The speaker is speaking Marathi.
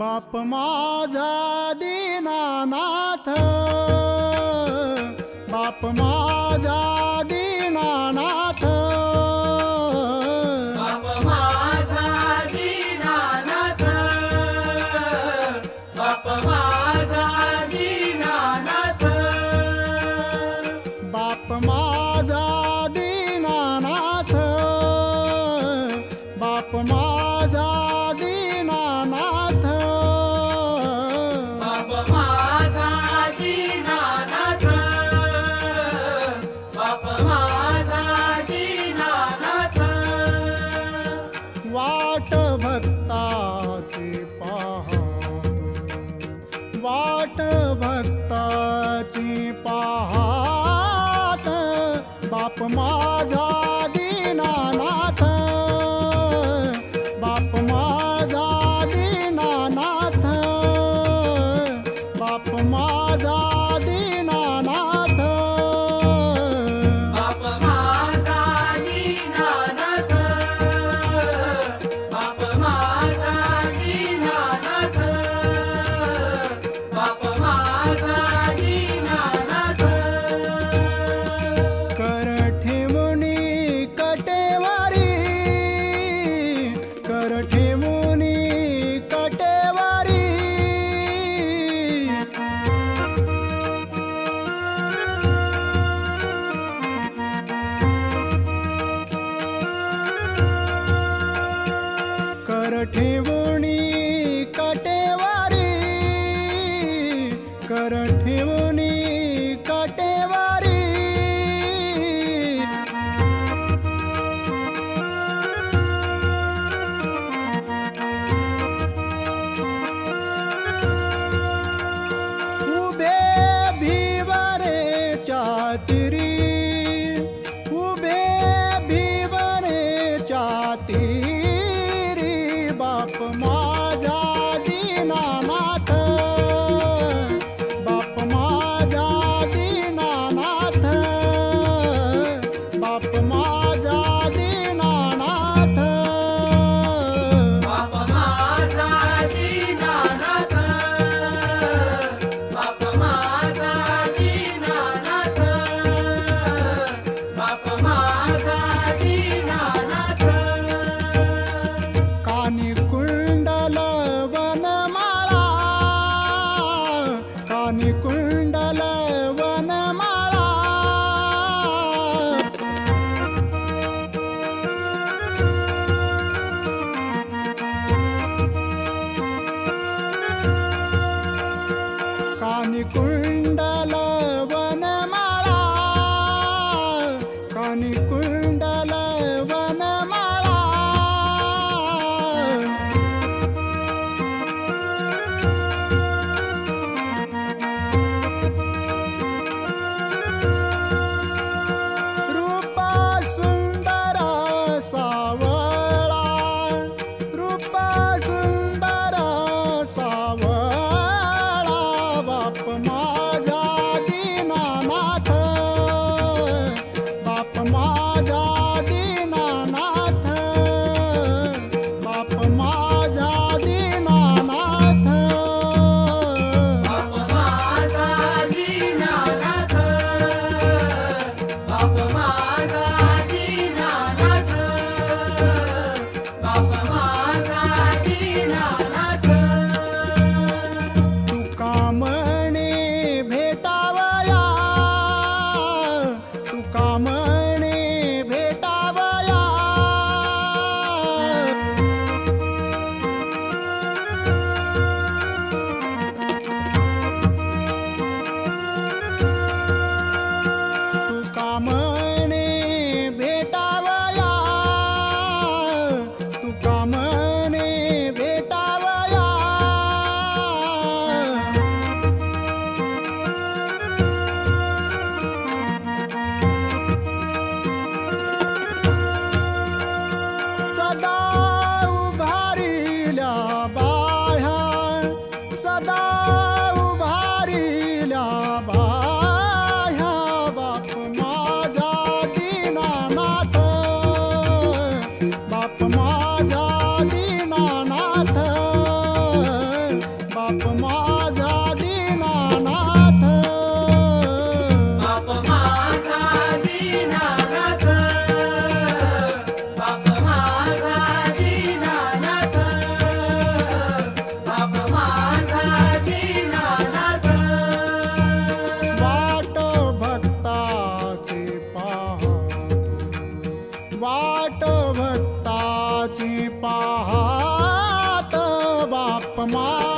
बाप माझा दीनानाथ. बाप माझा दीनानाथ. बाप माझा दीनानाथ. बाप माझा दीनानाथ. बाप माझा दीनानाथ. बाप माझा वाट भक्ताची पाहात बाप माझा कर ठेवणी कटेवारी कर ठेवणी कटेवारी. उभे भिवारे चाती मान कुंडा वाट भक्ताची पाहात बाप मा